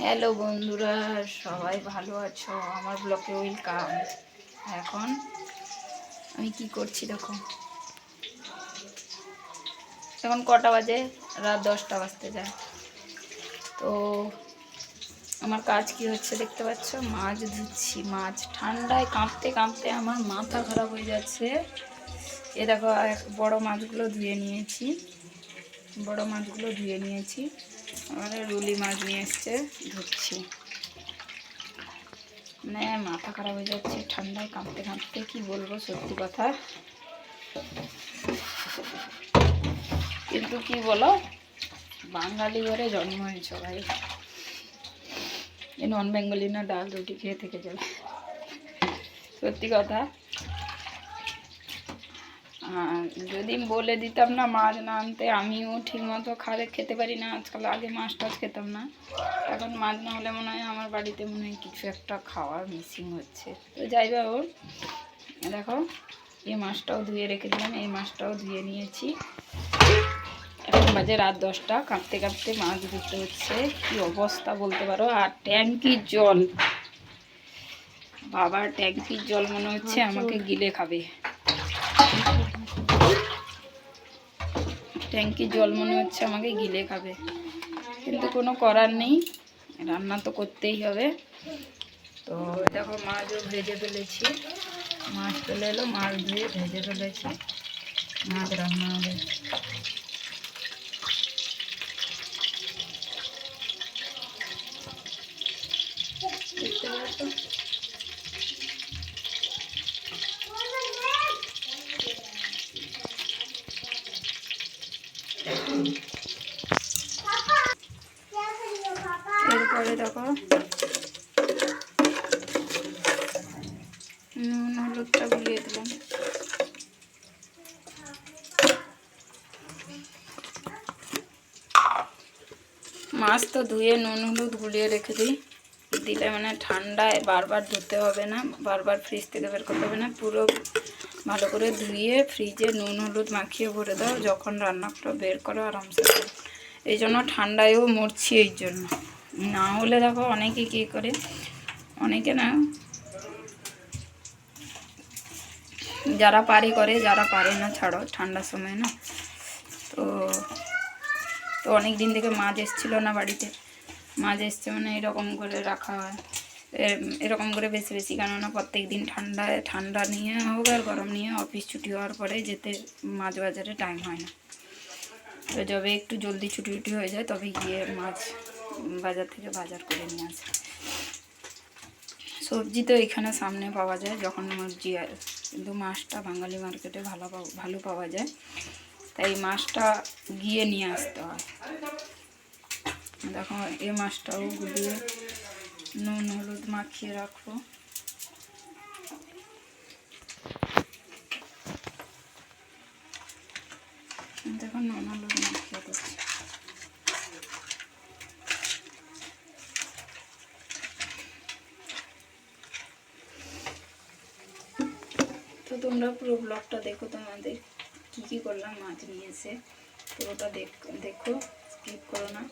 Hello বন্ধুরা, সবাই ভালো আছো? আমার ব্লকে ওয়েলকাম এখন আমি কি করছি দেখো? এখন কটা বাজে? রাত দশটা বাজতে যায়। তো আমার কাজ কি হচ্ছে দেখতে পাচ্ছ? মাছ ধুচ্ছি, মাছ ঠান্ডায় কাঁপতে কাঁপতে আমার মাথা খারাপ হয়ে যাচ্ছে। এ দেখো বড় মাছগুলো ধুয়ে নিয়েছি। বড় মাছগুলো ধুয়ে নিয়েছি। এবারে রুলি মাছ নিয়ে এসছে ধুচ্ছি মানে মাথা খারাপ হয়ে যাচ্ছে, ঠান্ডায় কাঁপতে কাঁপতে, কি বলব সত্যি কথা। কিন্তু কি বলো, বাঙালি ঘরে জন্ম হয়েছ ভাই। নন বেঙ্গলি না, ডাল রুটি খেয়ে থেকে যাবে। সত্যি কথা। যদি বলে দিতাম না মাছ না আনতে আমিও ঠিক মতো খাবে খেতে পারি না। আজকাল আগে মাছ টাছ খেতাম না। এখন মাছ না হলে মনে হয় আমার বাড়িতে মনে হয় কিছু একটা খাওয়ার মিসিং হচ্ছে। তো যাই বা ওর দেখো এই মাছটাও ধুয়ে রেখে দিলাম। এই মাছটাও ধুয়ে নিয়েছি। এখন বাজে রাত দশটা। কাঁপতে কাঁপতে মাছ ধুতে হচ্ছে। কি অবস্থা বলতে পারো? আর ট্যাঙ্কির জল। বাবার ট্যাঙ্কির জল মনে হচ্ছে আমাকে গিলে খাবে। ট্যাঙ্কির জল মনে হচ্ছে আমাকে গিলে খাবে। কিন্তু কোনো করার নেই, রান্না তো করতেই হবে। তো দেখো, মাছও ভেজে ফেলেছি। মাছ চলে এলো, মাছ ধুয়ে ভেজে ফেলেছি। মাছ রান্না হবে। এরপরে দেখো নুন, হলুদটা গুলিয়ে দিলাম। মাছ তো ধুয়ে নুন, হলুদ গুলিয়ে রেখে দিই। দিলে মানে ঠান্ডায় বারবার ধুতে হবে না, বারবার ফ্রিজ থেকে বের করতে হবে না। পুরো ভালো করে ধুয়ে ফ্রিজে নুন, হলুদ মাখিয়ে ভরে দাও, যখন রান্নাটা বের করো আরামসে। এই জন্য ঠান্ডায়ও মরছি এই জন্য। না হলে দেখো অনেকে কী করে? অনেকে না যারা পারে করে, যারা পারে না, ছাড়ো, ঠান্ডার সময় না। তো তো অনেক দিন থেকে মাছ এসছিল না বাড়িতে। মাছ এসছে মানে এরকম করে রাখা হয়। এরকম করে বেশি বেশি কেননা প্রত্যেক দিন ঠান্ডায় ঠান্ডা নিয়ে হোক আর গরম নিয়ে অফিস ছুটি হওয়ার পরে যেতে মাছ বাজারে টাইম হয় না। তো যবে একটু জলদি ছুটি ছুটি হয়ে যায়, তবে গিয়ে মাছ বাজার থেকে বাজার করে নিয়ে আসে। সবজি তো এখানে সামনে পাওয়া যায়, যখন কিন্তু মাছটা বাঙালি মার্কেটে ভালো ভালো পাওয়া যায়। তাই মাছটা গিয়ে নিয়ে আসতে হয়। দেখো, এই মাছটাও গুলিয়ে নুন, হলুদ মাখিয়ে রাখব। দেখো, নুন, হলুদ মাখিয়ে দিচ্ছি। তোমরা পুরো ব্লগটা দেখো, তোমাদের কি কি করলাম, মাছ নিয়ে এসে পুরোটা দেখ, দেখো স্কিপ করো না।